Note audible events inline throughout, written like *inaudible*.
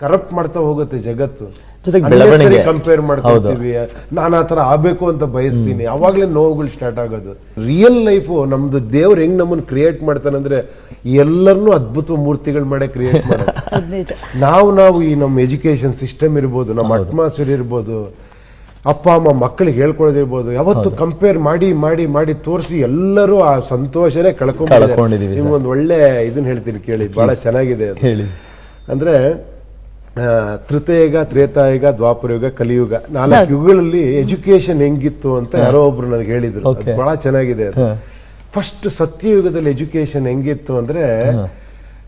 Corrupt ಮಾಡ್ತಾ ಹೋಗುತ್ತೆ ಜಗತ್ತು. ಜೊತೆಗೆ. ಕಂಪೇರ್ ಮಾಡ್ಕೊಳ್ತೀವಿ. ನಾನು ಆ ತರ ಆಗ್ಬೇಕು ಅಂತ ಬಯಸ್ತೀನಿ. ಅವಾಗ್ಲೇ ನೋವುಗಳು ಸ್ಟಾರ್ಟ್ ಆಗೋದು. ರಿಯಲ್ ಲೈಫು ನಮ್ದು ದೇವ್ರು ಹೆಂಗ್ ನಮ್ಮನ್ನು ಕ್ರಿಯೇಟ್ ಮಾಡ್ತಾನೆ ಅಂದ್ರೆ ಎಲ್ಲರನ್ನೂ ಅದ್ಭುತ ಮೂರ್ತಿಗಳು ಮಾಡೇ ಕ್ರಿಯೇಟ್ ಮಾಡೋದು. *laughs* ನಾವು ನಾವು ಈ ನಮ್ಮ ಎಜುಕೇಶನ್ ಸಿಸ್ಟಮ್ ಇರ್ಬೋದು ನಮ್ಮ ಅಟ್ಮಾಸ್ಫಿಯರ್ ಇರ್ಬೋದು ಅಪ್ಪ ಅಮ್ಮ ಮಕ್ಕಳಿಗೆ ಹೇಳ್ಕೊಳೋದಿರ್ಬೋದು ಯಾವತ್ತು ಕಂಪೇರ್ ಮಾಡಿ ಮಾಡಿ ಮಾಡಿ ತೋರಿಸಿ ಎಲ್ಲರೂ ಆ ಸಂತೋಷನೇ ಕಳ್ಕೊಂಡು. ನಿಮ್ಗೊಂದು ಒಳ್ಳೆ ಇದನ್ನ ಹೇಳ್ತೀನಿ ಕೇಳಿ ಬಹಳ ಚೆನ್ನಾಗಿದೆ. ಹೇಳಿ. ಅಂದ್ರೆ ಆ, ತೃತೀಯಯುಗ ತ್ರೇತಾಯುಗ ದ್ವಾಪರಯುಗ ಕಲಿಯುಗ ನಾಲ್ಕು ಯುಗಗಳಲ್ಲಿ ಎಜುಕೇಶನ್ ಹೆಂಗಿತ್ತು ಅಂತ ಯಾರೋ ಒಬ್ರು ನನಗೆ ಹೇಳಿದ್ರು. ಅದು ಬಹಳ ಚೆನ್ನಾಗಿದೆ. ಫಸ್ಟ್ ಸತ್ಯಯುಗದಲ್ಲಿ ಎಜುಕೇಶನ್ ಹೆಂಗಿತ್ತು ಅಂದ್ರೆ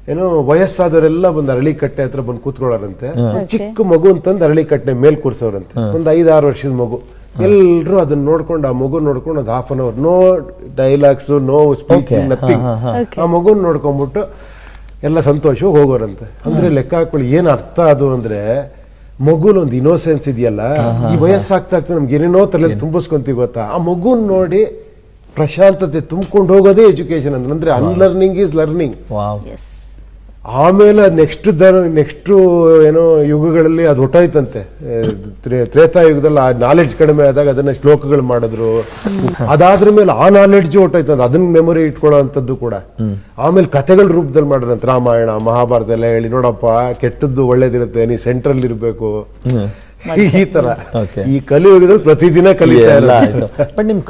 ಏನೋ ವಯಸ್ಸಾದವರೆಲ್ಲ ಬಂದು ಅರಳಿಕಟ್ಟೆ ಹತ್ರ ಬಂದು ಕೂತ್ಕೊಳ್ಳೋರಂತೆ. ಚಿಕ್ಕ ಮಗು ಅಂತಂದು ಅರಳಿಕಟ್ಟೆ ಮೇಲ್ ಕೂರ್ಸೋರಂತೆ. ಒಂದ್ ಐದಾರು ವರ್ಷದ ಮಗು. ಎಲ್ರು ಅದನ್ನ ನೋಡ್ಕೊಂಡು ಆ ಮಗು ನೋಡ್ಕೊಂಡು ಅದು half an hour no dialogues no speech nothing. ಆ ಮಗುನ್ ನೋಡ್ಕೊಂಡ್ಬಿಟ್ಟು ಎಲ್ಲ ಸಂತೋಷವಾಗಿ ಹೋಗೋರಂತೆ. ಅಂದ್ರೆ ಲೆಕ್ಕ ಹಾಕೊಳ್ಳಿ ಏನ್ ಅರ್ಥ ಅದು ಅಂದ್ರೆ ಮಗುಲ್ ಒಂದು ಇನೋಸೆನ್ಸ್ ಇದೆಯಲ್ಲ ಈ ವಯಸ್ಸಾಗ್ತಾ ಆಗ್ತಾ ನಮ್ಗೆ ಏನೇನೋ ತಲೆ ತುಂಬಿಸ್ಕೊಂತೀವಿ ಗೊತ್ತಾ? ಆ ಮಗುನ್ ನೋಡಿ ಪ್ರಶಾಂತತೆ ತುಂಬಿಕೊಂಡು ಹೋಗೋದೇ ಎಜುಕೇಶನ್ ಅಂದ್ರೆ. ಅಂದ್ರೆ ಅನ್ಲರ್ನಿಂಗ್ ಈಸ್ ಲರ್ನಿಂಗ್ ಆಮೇಲೆ ನೆಕ್ಸ್ಟ್ ನೆಕ್ಸ್ಟ್ ಏನೋ ಯುಗಗಳಲ್ಲಿ ಅದು ಹೊಟ್ಟೋಯ್ತಂತೆ ತ್ರೇತಾ ಯುಗದಲ್ಲಿ ಆ ನಾಲೆಡ್ಜ್ ಕಡಿಮೆ ಆದಾಗ ಅದನ್ನ ಶ್ಲೋಕಗಳು ಮಾಡಿದ್ರು. ಅದಾದ್ರ ಮೇಲೆ ಆ ನಾಲೆಡ್ಜ್ ಹೊಟ್ಟೋಯ್ತಂತೆ ಅದನ್ನ ಮೆಮೊರಿ ಇಟ್ಕೊಳ್ಳೋ ಅಂಥದ್ದು ಕೂಡ. ಆಮೇಲೆ ಕಥೆಗಳ ರೂಪದಲ್ಲಿ ಮಾಡಿದ್ರಂತ. ರಾಮಾಯಣ ಮಹಾಭಾರತ ಎಲ್ಲ ಹೇಳಿ ನೋಡಪ್ಪ ಕೆಟ್ಟದ್ದು ಒಳ್ಳೇದಿರುತ್ತೆ ನೀ ಸೆಂಟ್ರಲ್ ಇರಬೇಕು. ಈ ತರ. ಈ ಕಲಿಯುಗದಲ್ಲಿ ಪ್ರತಿದಿನ ಕಲಿತಾ ಬಟ್ ನಿಮ್